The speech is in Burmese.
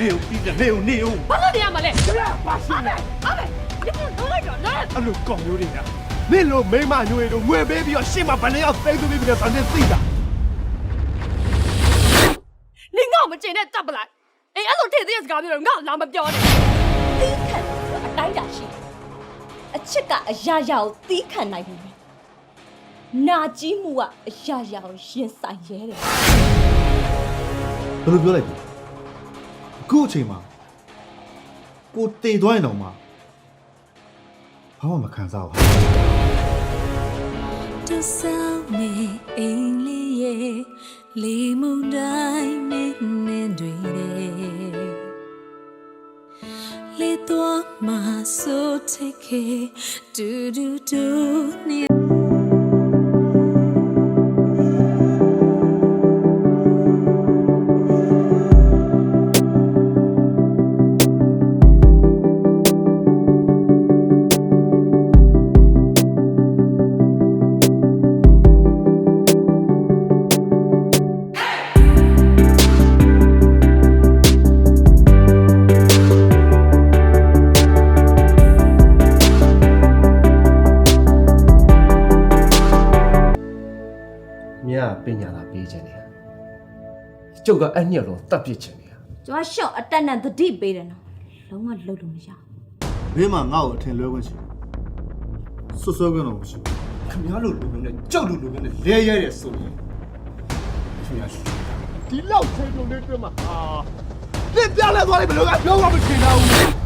နေဦးပြီးတယ်နေဦးနေဦးဘာလို့နေရမလဲခရပါရှင်းလားအမေဒီလိုလိုက်တော့လားအဲ့လိုကောင်မျိုးတွေကမင်းလိုမိမညွေတို့ငွေပေးပြီးတော့ရှင်းမဘယ်နှယောက်သိမ်းသူပြီးပြီးတော့တန်းသိတာနင်ငါ့ကိုမကျင်နဲ့တပ်ပလိုက်အေးအဲ့လိုထည့်သေးတဲ့စကားမျိုးတော့ငါ့ကိုလာမပြောနဲ့သီးခံဆိုတာအတိုင်းတာရှိတယ်အချစ်ကအရာရာကိုသီးခံနိုင်ပြီနာကြီးမှုကအရာရာကိုရင်ဆိုင်ရဲတယ်ဘယ်လိုပြောလိုက်လဲ အခုအချိန်မှာကိုတည်သွားရင်တော့မှဘာမှမခံစားဘူးတဆောင်းနေအိမ်လေးရဲ့လီမုန်တိုင်းနဲ့နေတွေတဲ့လေတော့မဆိုထိတ်ခေဒူဒူဒူနေ မြတ်ပညာလာပေးခြင်းနေကျုပ်ကအဲ့ညက်လုံးတတ်ပြစ်ခြင်းနေကျွန်တော်ရှော့အတက်နဲ့သတိပေးတယ်နော်လုံးဝလှုပ်လို့မရဘူးမင်းမငါ့ကိုအထင်လွဲခွင့်ရှိဆွဆွဲခွင့်တော့မရှိဘူးခင်ဗျားလိုလူမျိုးနဲ့ကြောက်လူလူမျိုးနဲ့လဲရဲတယ်ဆိုရင်ခင်ဗျားဒီလောက်ချိန်လုံးလေးတွေ့မှာဟာလစ်ပြလဲသွားလိုက်ဘယ်လိုကပြောမှမထင်တော့ဘူး